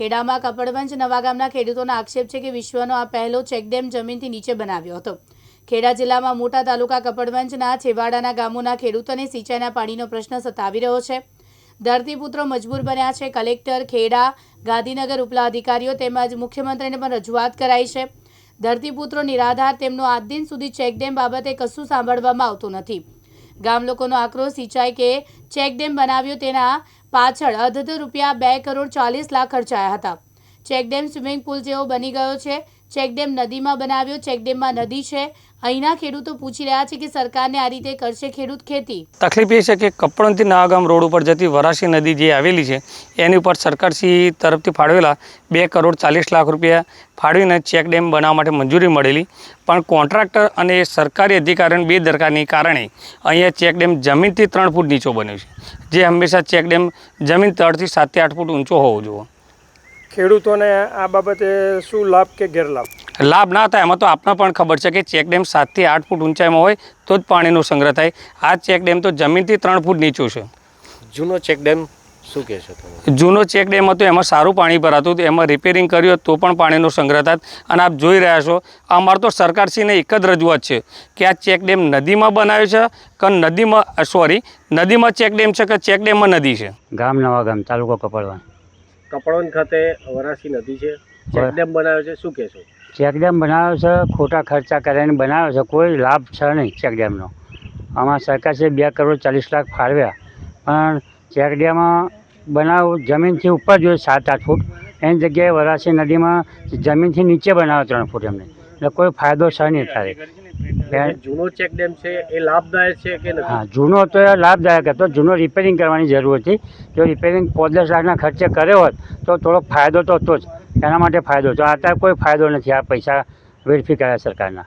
ખેડામાં કપડવંજ નવા ગામના ખેડૂતોનો આક્ષેપ છે કે વિશ્વનો આ પહેલો ચેકડેમ જમીનથી નીચે બનાવ્યો હતો. ખેડા જિલ્લામાં મોટા તાલુકા કપડવંજના, છેવાડાના ગામોના ખેડૂતોને સિંચાઈના પાણીનો પ્રશ્ન સતાવી રહ્યો છે. ધરતીપુત્રો મજબૂર બન્યા છે. કલેક્ટર, ખેડા, ગાંધીનગર ઉપલા અધિકારીઓ તેમજ મુખ્યમંત્રીને પણ રજૂઆત કરાઈ છે. ધરતીપુત્રો નિરાધાર તેમનો આજ દિન સુધી ચેકડેમ બાબતે કશું સાંભળવામાં આવતું નથી. ગામ લોકોનો આક્રોશ સિંચાઈ કે ચેકડેમ બનાવ્યો તેના પાછળ અધધ રૂપિયા બે કરોડ ચાલીસ લાખ ખર્ચાયા હતા. ચેકડેમ સ્વિમિંગ પુલ જેવો બની ગયો છે. ચેકડેમ નદીમાં બનાવ્યો. ચેકડેમમાં નદી છે. અહીંના ખેડૂતો પૂછી રહ્યા છે કે સરકારને આ રીતે કરશે ખેડૂત ખેતી. તકલીફ એ છે કે કપડણથી નાગામ રોડ ઉપર જતી વરાસી નદી જે આવેલી છે, એની ઉપર સરકારશ્રી તરફથી ફાળવેલા બે કરોડ ચાલીસ લાખ રૂપિયા ફાળવીને ચેકડેમ બનાવવા માટે મંજૂરી મળેલી. પણ કોન્ટ્રાક્ટર અને સરકારી અધિકારીઓની બેદરકારની કારણે અહીંયા ચેકડેમ જમીનથી ત્રણ ફૂટ નીચો બન્યો છે. જે હંમેશા ચેક ડેમ જમીન તળથી સાતથી આઠ ફૂટ ઊંચો હોવો જોઈએ. ખેડૂતોને આ બાબતે શું લાભ કે ગેરલાભ? લાભ ના થાય એમાં તો આપને પણ ખબર છે કે ચેક ડેમ સાતથી આઠ ફૂટ ઊંચાઈમાં હોય તો જ પાણીનો સંગ્રહ થાય. આ ચેક ડેમ તો જમીનથી ત્રણ ફૂટ નીચું છે. જૂનો ચેક ડેમ શું કહેશો તમે? જૂનો ચેક ડેમ હતો એમાં સારું પાણી ભરાતું હતું એમાં રિપેરિંગ કર્યું હોત તો પણ પાણીનો સંગ્રહ થાય અને આપ જોઈ રહ્યા છો અમારે તો સરકારશ્રીને એક જ રજૂઆત છે કે આ ચેક ડેમ નદીમાં બનાવ્યો છે કે નદીમાં સોરી નદીમાં ચેક ડેમ છે કે ચેક ડેમમાં નદી છે? ગામ નવા ગામ તાલુકો કપડવા કપડવન ખાતે વરાસી નદી છે. ચેકડેમ બનાવ્યો છે. શું કહેશો? ચેકડેમ બનાવ્યો છે ખોટા ખર્ચા કરીને બનાવ્યો છે. કોઈ લાભ છે નહીં ચેકડેમનો. આમાં સરકારશ્રીએ બે કરોડ ચાલીસ લાખ ફાળવ્યા. પણ ચેકડેમમાં બનાવ જમીનથી ઉપર જોઈએ સાત આઠ ફૂટ. એની જગ્યાએ વરાસી નદીમાં જમીનથી નીચે બનાવ્યો ત્રણ ફૂટ એમને. એટલે કોઈ ફાયદો છે નહીં તારે જે જૂનો ચેક ડેમ છે એ લાભદાયક છે કે નથી? હા જૂનો તો એ લાભદાયક હતો. જૂનો રિપેરિંગ કરવાની જરૂર હતી. જો રિપેરિંગ પાંચ દસ લાખના ખર્ચે કર્યો હોત તો થોડોક ફાયદો તો હતો જ. એના માટે ફાયદો હતો. અત્યારે કોઈ ફાયદો નથી આ પૈસા વેડફી કર્યા સરકારના.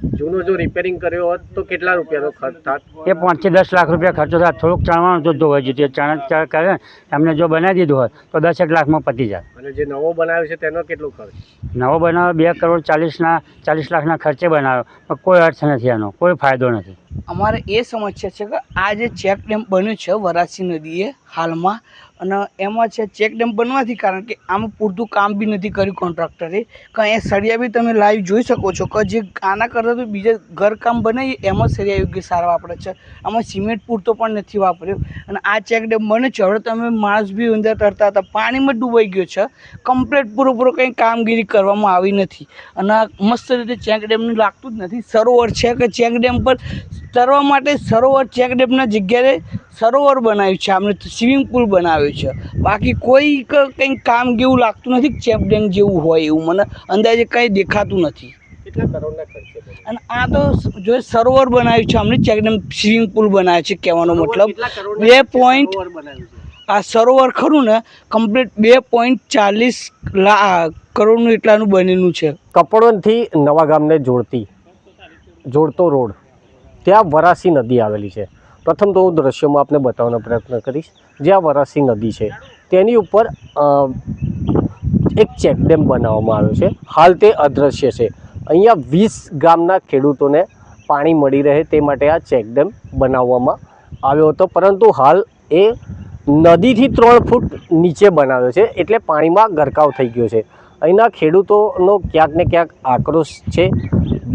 જૂનો જો રિપેરિંગ કર્યો હોત તો કેટલા રૂપિયાનો ખર્ચ થાત? એ પાંચથી દસ લાખ રૂપિયા ખર્ચો થાય થોડુંક ચણવાનું જોતું હોય છે એ ચણ ચણ કરે એમને જો બનાવી દીધું હોય તો દસેક લાખમાં પતી જાય અને જે નવો બનાવ્યો છે તેનો કેટલો ખર્ચ? નવો બનાવ્યો બે કરોડ ચાલીસના ચાલીસ લાખના ખર્ચે બનાવ્યો. પણ કોઈ અર્થ નથી એનો. કોઈ ફાયદો નથી. અમારે એ સમસ્યા છે કે આ જે ચેક ડેમ બન્યું છે વરાસી નદીએ હાલમાં અને એમાં છે ચેક ડેમ બનવાથી કારણ કે આમાં પૂરતું કામ બી નથી કર્યું કોન્ટ્રાક્ટરે કાં એ સળિયા બી તમે લાઈવ જોઈ શકો છો. કે જે આના કરતાં તો બીજા ઘરકામ બનાવીએ, એમાં સળિયા યોગ્ય સારા વાપરે છે. આમાં સિમેન્ટ પૂરતો પણ નથી વાપર્યો. અને આ ચેક ડેમ બને છે. હવે તમે માણસ બી અંદર તરતા હતા, પાણીમાં ડૂબાઈ ગયો છે. કમ્પ્લેટ પૂરેપૂરો કંઈ કામગીરી કરવામાં આવી નથી. અને મસ્ત રીતે ચેક ડેમનું લાગતું જ નથી. સરોવર છે કે ચેક ડેમ પર તરવા માટે સરોવર ચેક ડેમના જગ્યાએ સરોવર બનાવ્યું છે. આપણે સ્વિમિંગ પુલ બનાવ્યું છે. બાકી કોઈ કંઈ કામ જેવું લાગતું નથી કે ચેક ડેમ જેવું હોય એવું. મને અંદાજે કંઈ દેખાતું નથી. કેટલા કરોડના ખર્ચે બન્યો? અને આ તો જો સરોવર બનાવ્યું છે અમને ચેક ડેમ સ્વિમિંગ પુલ બનાવ્યું છે કહેવાનો મતલબ. બે છે? આ સરોવર ખરું ને કમ્પ્લીટ બે પોઈન્ટ ચાલીસ લા કરોડનું એટલાનું બનેલું છે. કપડોથી નવા ગામને જોડતી જોડતો રોડ. ત્યાં વરાસી નદી આવેલી છે. પ્રથમ તો હું દ્રશ્યોમાં આપને બતાવવાનો પ્રયત્ન કરીશ. જ્યાં વરાસી નદી છે, તેની ઉપર એક ચેકડેમ બનાવવામાં આવ્યો છે. હાલ તે અદૃશ્ય છે. અહીંયા વીસ ગામના ખેડૂતોને પાણી મળી રહે તે માટે આ ચેકડેમ બનાવવામાં આવ્યો હતો. પરંતુ હાલ એ નદીથી ત્રણ ફૂટ નીચે બનાવ્યો છે, એટલે પાણીમાં ગરકાવ થઈ ગયો છે. અહીંના ખેડૂતોનો ક્યાંક ને ક્યાંક આક્રોશ છે.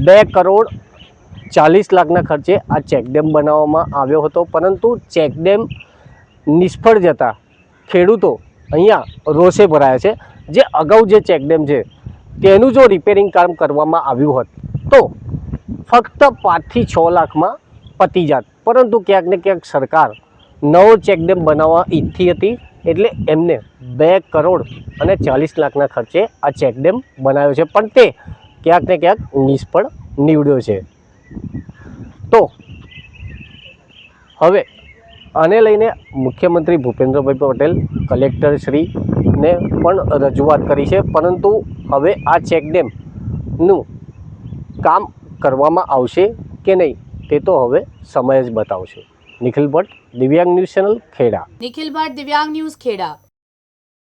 બે કરોડ ચાલીસ લાખના ખર્ચે આ ચેકડેમ બનાવવામાં આવ્યો હતો. પરંતુ ચેકડેમ નિષ્ફળ જતા ખેડૂતો અહીંયા રોષે ભરાયા છે. જે અગાઉ જે ચેકડેમ છે, તેનું જો રિપેરિંગ કામ કરવામાં આવ્યું હોત, તો ફક્ત પાંચથી છ લાખમાં પતી જાત. પરંતુ ક્યાંક ને ક્યાંક સરકાર નવો ચેકડેમ બનાવવા ઈચ્છતી હતી, એટલે એમને બે કરોડ અને ચાલીસ લાખના ખર્ચે આ ચેકડેમ બનાવ્યો છે. પણ તે ક્યાંક ને ક્યાંક નિષ્ફળ નીવડ્યો છે. તો, હવે આને લઈને મુખ્યમંત્રી ભૂપેન્દ્રભાઈ પટેલ, કલેક્ટર શ્રીને પણ રજૂઆત કરી છે. પરંતુ હવે આ ચેકડેમનું કામ કરવામાં આવશે કે નહીં, તે તો હવે સમય જ બતાવશે. Nikhil Bhatt, Divyang news channel Kheda. Nikhil Bhatt, Divyang news Kheda.